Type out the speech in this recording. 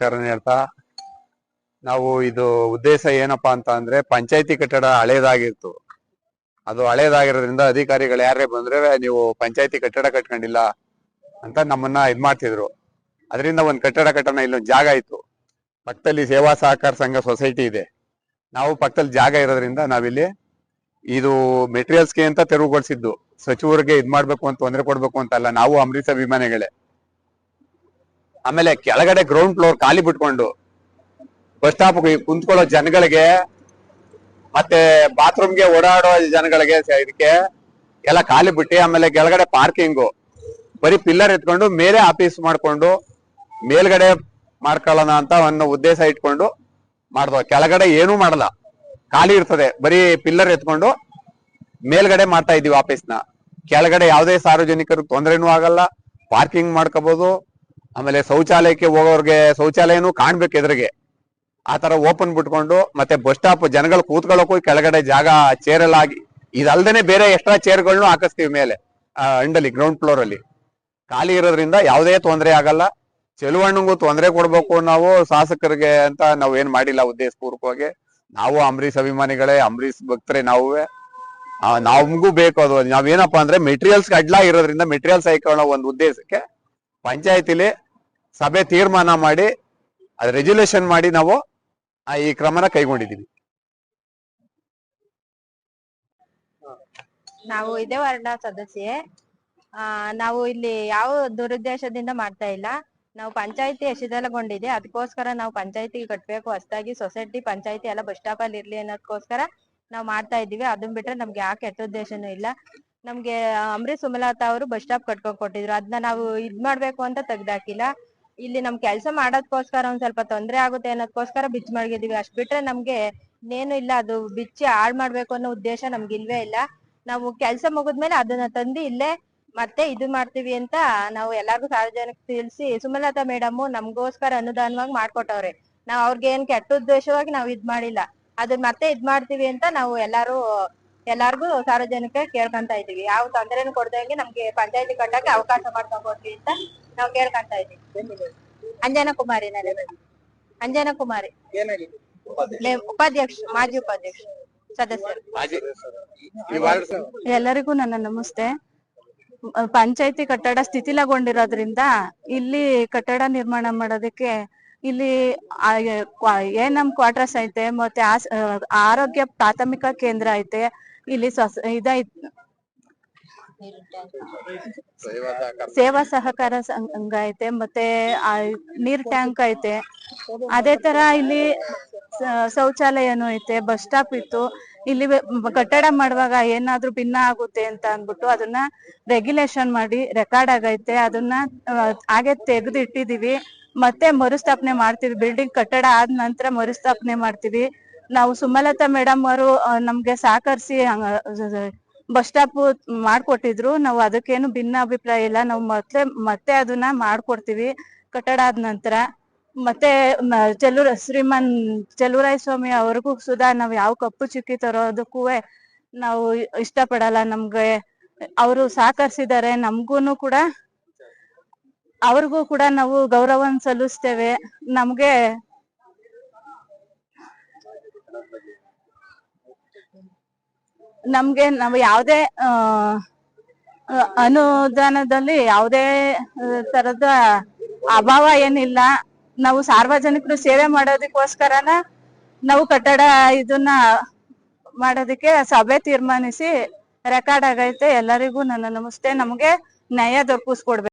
ನಮಸ್ಕಾರ ಹೇಳ್ತಾ. ನಾವು ಇದು ಉದ್ದೇಶ ಏನಪ್ಪಾ ಅಂತ ಅಂದ್ರೆ ಪಂಚಾಯತಿ ಕಟ್ಟಡ ಹಳೇದಾಗಿತ್ತು. ಅದು ಹಳೇದಾಗಿರೋದ್ರಿಂದ ಅಧಿಕಾರಿಗಳು ಯಾರೇ ಬಂದ್ರೆ ನೀವು ಪಂಚಾಯತಿ ಕಟ್ಟಡ ಕಟ್ಕೊಂಡಿಲ್ಲ ಅಂತ ನಮ್ಮನ್ನ ಇದ್ ಮಾಡ್ತಿದ್ರು. ಅದರಿಂದ ಒಂದ್ ಕಟ್ಟಡ ಕಟ್ಟಣ ಇಲ್ಲೊಂದು ಜಾಗ ಇತ್ತು. ಪಕ್ಕದಲ್ಲಿ ಸೇವಾ ಸಹಕಾರ ಸಂಘ ಸೊಸೈಟಿ ಇದೆ. ನಾವು ಪಕ್ಕದಲ್ಲಿ ಜಾಗ ಇರೋದ್ರಿಂದ ನಾವಿಲ್ಲಿ ಇದು ಮೆಟೀರಿಯಲ್ಸ್ಗೆ ಅಂತ ತೆರವುಗೊಳಿಸಿದ್ದು. ಸಚಿವರಿಗೆ ಇದ್ ಮಾಡ್ಬೇಕು ಅಂತ ತೊಂದರೆ ಕೊಡ್ಬೇಕು ಅಂತ ಅಲ್ಲ, ನಾವು ಅಮೃತ ಅಭಿಮಾನಿಗಳೇ. ಆಮೇಲೆ ಕೆಳಗಡೆ ಗ್ರೌಂಡ್ ಫ್ಲೋರ್ ಖಾಲಿ ಬಿಟ್ಕೊಂಡು ಬಸ್ ಸ್ಟಾಪ್ ಕುಂತ್ಕೊಳ್ಳೋ ಜನಗಳಿಗೆ ಮತ್ತೆ ಬಾತ್ರೂಮ್ಗೆ ಓಡಾಡೋ ಜನಗಳಿಗೆ ಇದಕ್ಕೆ ಎಲ್ಲ ಖಾಲಿ ಬಿಟ್ಟು ಆಮೇಲೆ ಕೆಳಗಡೆ ಪಾರ್ಕಿಂಗು ಬರೀ ಪಿಲ್ಲರ್ ಎತ್ಕೊಂಡು ಮೇಲೆ ಆಫೀಸ್ ಮಾಡ್ಕೊಂಡು ಮೇಲ್ಗಡೆ ಮಾಡ್ಕೊಳ್ಳೋಣ ಅಂತ ಒಂದು ಉದ್ದೇಶ ಇಟ್ಕೊಂಡು ಮಾಡ್ದೋ ಕೆಳಗಡೆ ಏನೂ ಮಾಡಲ್ಲ. ಖಾಲಿ ಇರ್ತದೆ. ಬರೀ ಪಿಲ್ಲರ್ ಎತ್ಕೊಂಡು ಮೇಲ್ಗಡೆ ಮಾಡ್ತಾ ಇದೀವಿ ಆಫೀಸ್ನ ಕೆಳಗಡೆ ಯಾವುದೇ ಸಾರ್ವಜನಿಕರು ತೊಂದರೆನೂ ಆಗಲ್ಲ. ಪಾರ್ಕಿಂಗ್ ಮಾಡ್ಕೋಬಹುದು ಆಮೇಲೆ ಶೌಚಾಲಯಕ್ಕೆ ಹೋಗೋರ್ಗೆ ಶೌಚಾಲಯನೂ ಕಾಣ್ಬೇಕು ಎದುರಿಗೆ. ಆ ತರ ಓಪನ್ ಬಿಟ್ಕೊಂಡು ಮತ್ತೆ ಬಸ್ ಸ್ಟಾಪ್ ಜನಗಳು ಕೂತ್ಕೊಳ್ಳೋಕು ಕೆಳಗಡೆ ಜಾಗ ಚೇರ್ ಎಲ್ಲ ಆಗಿ ಇದಲ್ದೇನೆ ಬೇರೆ ಎಕ್ಸ್ಟ್ರಾ ಚೇರ್ಗಳನ್ನು ಹಾಕಿಸ್ತೀವಿ ಮೇಲೆ ಅಂಡಲ್ಲಿ ಗ್ರೌಂಡ್ ಫ್ಲೋರ್ ಅಲ್ಲಿ. ಖಾಲಿ ಇರೋದ್ರಿಂದ ಯಾವುದೇ ತೊಂದರೆ ಆಗಲ್ಲ. ಚೆಲುವಣ್ಣಂಗೂ ತೊಂದರೆ ಕೊಡ್ಬೇಕು ನಾವು, ಶಾಸಕರಿಗೆ ಅಂತ ನಾವು ಏನ್ ಮಾಡಿಲ್ಲ ಉದ್ದೇಶಪೂರ್ವಕವಾಗಿ. ನಾವು ಅಂಬರೀಷ್ ಅಭಿಮಾನಿಗಳೇ, ಅಂಬರೀಷ್ ಭಕ್ತರೇ ನಾವುವೇ ನಮ್ಗೂ ಬೇಕು ಅದು. ನಾವೇನಪ್ಪಾ ಅಂದ್ರೆ ಮೆಟೀರಿಯಲ್ಸ್ ಅಡ್ಲ ಇರೋದ್ರಿಂದ ಮೆಟೀರಿಯಲ್ಸ್ ಹಾಕೊಳ್ಳೋ ಒಂದು ಉದ್ದೇಶಕ್ಕೆ, ಪಂಚಾಯತಿಲಿ ಸಭೆ ತೀರ್ಮಾನ ಮಾಡಿ, ಅದ್ ರೆಜುಲೇಷನ್ ಮಾಡಿ ನಾವು ಈ ಕ್ರಮನ ಕೈಗೊಂಡಿದ್ದೀವಿ. ನಾವು ಇದೇ ವರ್ಣ ಸದಸ್ಯೆ. ನಾವು ಇಲ್ಲಿ ಯಾವ ದುರುದ್ದೇಶದಿಂದ ಮಾಡ್ತಾ ಇಲ್ಲ. ನಾವು ಪಂಚಾಯತಿ ಶಿಥಿಲಗೊಂಡಿದೆ ಅದಕ್ಕೋಸ್ಕರ ನಾವು ಪಂಚಾಯತಿ ಕಟ್ಬೇಕು. ಹೊಸದಾಗಿ ಸೊಸೈಟಿ, ಪಂಚಾಯತಿ ಎಲ್ಲ ಬಸ್ ಸ್ಟಾಪ್ ಅಲ್ಲಿ ಇರ್ಲಿ ಅನ್ನೋದಕ್ಕೋಸ್ಕರ ನಾವು ಮಾಡ್ತಾ ಇದೀವಿ ಅದನ್ನ ಬಿಟ್ರೆ ನಮ್ಗೆ ಯಾವ ಕೆಟ್ಟ ಉದ್ದೇಶನೂ ಇಲ್ಲ. ನಮ್ಗೆ ಅಂಬರೀಶ್ ಸುಮಲತಾ ಅವರು ಬಸ್ ಸ್ಟಾಪ್ ಕಟ್ಕೊಂಡ್ ಕೊಟ್ಟಿದ್ರು. ಅದನ್ನ ನಾವು ಇದ್ ಮಾಡ್ಬೇಕು ಅಂತ ತೆಗ್ದಾಕಿಲ್ಲ. ಇಲ್ಲಿ ನಮ್ ಕೆಲ್ಸ ಮಾಡೋದ್ಕೋಸ್ಕರ ಒಂದ್ ಸ್ವಲ್ಪ ತೊಂದ್ರೆ ಆಗುತ್ತೆ ಅನ್ನೋದಕ್ಕೋಸ್ಕರ ಬಿಚ್ ಮಡಗಿದೀವಿ. ಅಷ್ಟ್ ಬಿಟ್ರೆ ನಮ್ಗೆ ಇನ್ನೇನು ಇಲ್ಲ, ಅದು ಬಿಚ್ಚಿ ಹಾಳ್ ಮಾಡ್ಬೇಕು ಅನ್ನೋ ಉದ್ದೇಶ ನಮ್ಗೆ ಇಲ್ವೇ ಇಲ್ಲ. ನಾವು ಕೆಲ್ಸ ಮುಗಿದ್ಮೇಲೆ ಅದನ್ನ ತಂದು ಇಲ್ಲೇ ಮತ್ತೆ ಇದು ಮಾಡ್ತೀವಿ ಅಂತ ನಾವು ಎಲ್ಲಾರ್ಗು ಸಾರ್ವಜನಿಕ ತಿಳಿಸಿ, ಸುಮಲತಾ ಮೇಡಮ್ ನಮ್ಗೋಸ್ಕರ ಅನುದಾನವಾಗಿ ಮಾಡ್ಕೊಟ್ಟವ್ರೆ. ನಾವ್ ಅವ್ರಿಗೆ ಏನ್ ಕೆಟ್ಟ ಉದ್ದೇಶವಾಗಿ ನಾವ್ ಇದ್ ಮಾಡಿಲ್ಲ. ಅದನ್ನ ಮತ್ತೆ ಇದ್ ಮಾಡ್ತೀವಿ ಅಂತ ನಾವು ಎಲ್ಲಾರು, ಎಲ್ಲಾರ್ಗು ಸಾರ್ವಜನಿಕ ಕೇಳ್ಕೊಂತ ಇದೀವಿ. ಯಾವ ಕೊಡ್ದೇ ಕೊಡ್ದಂಗೆ ನಮ್ಗೆ ಪಂಚಾಯತಿ ಕಟ್ಟಕ್ಕೆ ಅವಕಾಶ ಮಾಡ್ಕೊಂಡ್ರಿ ಅಂತ ನಾವು ಕೇಳ್ಕೊಂತ ಇದ್ದೀವಿ. ಅಂಜನ ಕುಮಾರಿ ಅಂಜನಾ ಕುಮಾರಿ. ಉಪಾಧ್ಯಕ್ಷ ಮಾಜಿ ಉಪಾಧ್ಯಕ್ಷ ಸದಸ್ಯರು ಎಲ್ಲರಿಗೂ ನನ್ನ ನಮಸ್ತೆ. ಪಂಚಾಯತಿ ಕಟ್ಟಡ ಸ್ಥಿತಿಲಗೊಂಡಿರೋದ್ರಿಂದ ಇಲ್ಲಿ ಕಟ್ಟಡ ನಿರ್ಮಾಣ ಮಾಡೋದಕ್ಕೆ ಇಲ್ಲಿ ಏನ್ ನಮ್ ಕ್ವಾರ್ಟರ್ಸ್ ಐತೆ ಮತ್ತೆ ಆ, ಆರೋಗ್ಯ ಪ್ರಾಥಮಿಕ ಕೇಂದ್ರ ಐತೆ. ಇಲ್ಲಿ ಸ್ವಸ ಇದೈತ್ ಸೇವಾ ಸಹಕಾರ. ಸಂಘ ಐತೆ, ಮತ್ತೆ ನೀರ್ ಟ್ಯಾಂಕ್ ಐತೆ. ಅದೇ ತರ ಇಲ್ಲಿ ಶೌಚಾಲಯನು ಐತೆ, ಬಸ್ ಸ್ಟಾಪ್ ಇತ್ತು. ಇಲ್ಲಿ ಕಟ್ಟಡ ಮಾಡುವಾಗ ಏನಾದ್ರೂ ಭಿನ್ನ ಆಗುತ್ತೆ ಅಂತ ಅಂದ್ಬಿಟ್ಟು ಅದನ್ನ ರೆಗ್ಯುಲೇಷನ್ ಮಾಡಿ ರೆಕಾರ್ಡ್ ಆಗೈತೆ. ಅದನ್ನ ಹಾಗೆ ತೆಗೆದು ಇಟ್ಟಿದೀವಿ ಮತ್ತೆ ಮರುಸ್ಥಾಪನೆ ಮಾಡ್ತೀವಿ. ಬಿಲ್ಡಿಂಗ್ ಕಟ್ಟಡ ಆದ ನಂತರ ಮರುಸ್ಥಾಪನೆ ಮಾಡ್ತೀವಿ. ನಾವು ಸುಮಲತಾ ಮೇಡಮ್ ಅವರು ನಮ್ಗೆ ಸಹಕರಿಸಿ ಬಸ್ ಸ್ಟಾಪ್ ಮಾಡ್ಕೊಟ್ಟಿದ್ರು. ನಾವು ಅದಕ್ಕೇನು ಭಿನ್ನ ಅಭಿಪ್ರಾಯ ಇಲ್ಲ. ನಾವು ಮತ್ತೆ ಮತ್ತೆ ಅದನ್ನ ಮಾಡ್ಕೊಡ್ತೀವಿ. ಕಟ್ಟಡ ಆದ ನಂತರ. ಮತ್ತೆ ಚೆಲ್ಲೂರ, ಶ್ರೀಮನ್ ಚೆಲುವರಾಯ ಸ್ವಾಮಿ ಅವ್ರಿಗೂ ಸುಧಾ ನಾವ್ ಯಾವ ಕಪ್ಪು ಚುಕ್ಕಿ ತರೋದಕ್ಕೂ ನಾವು ಇಷ್ಟ ಇಷ್ಟಪಡಲ್ಲ ನಮ್ಗೆ. ಅವರು ಸಹಕರಿಸಿದ್ದಾರೆ ನಮ್ಗೂನು ಕೂಡ ಅವ್ರಿಗೂ ಕೂಡ ನಾವು ಗೌರವನ್ ಸಲ್ಲಿಸ್ತೇವೆ. ನಮ್ಗೆ ನಮ್ಗೆ ನಾವು ಯಾವುದೇ ಅನುದಾನದಲ್ಲಿ ಯಾವುದೇ ತರದ ಅಭಾವ ಏನಿಲ್ಲ. ನಾವು ಸಾರ್ವಜನಿಕರು ಸೇವೆ ಮಾಡೋದಕ್ಕೋಸ್ಕರನ ನಾವು ಕಟ್ಟಡ ಇದನ್ನ ಮಾಡೋದಕ್ಕೆ ಸಭೆ ತೀರ್ಮಾನಿಸಿ ರೆಕಾರ್ಡ್ ಆಗೈತೆ. ಎಲ್ಲರಿಗೂ ನನ್ನ ನಮಸ್ತೆ. ನಮ್ಗೆ ನ್ಯಾಯ ದೊರಕಿಸ್ಕೊಡ್ಬೇಕು.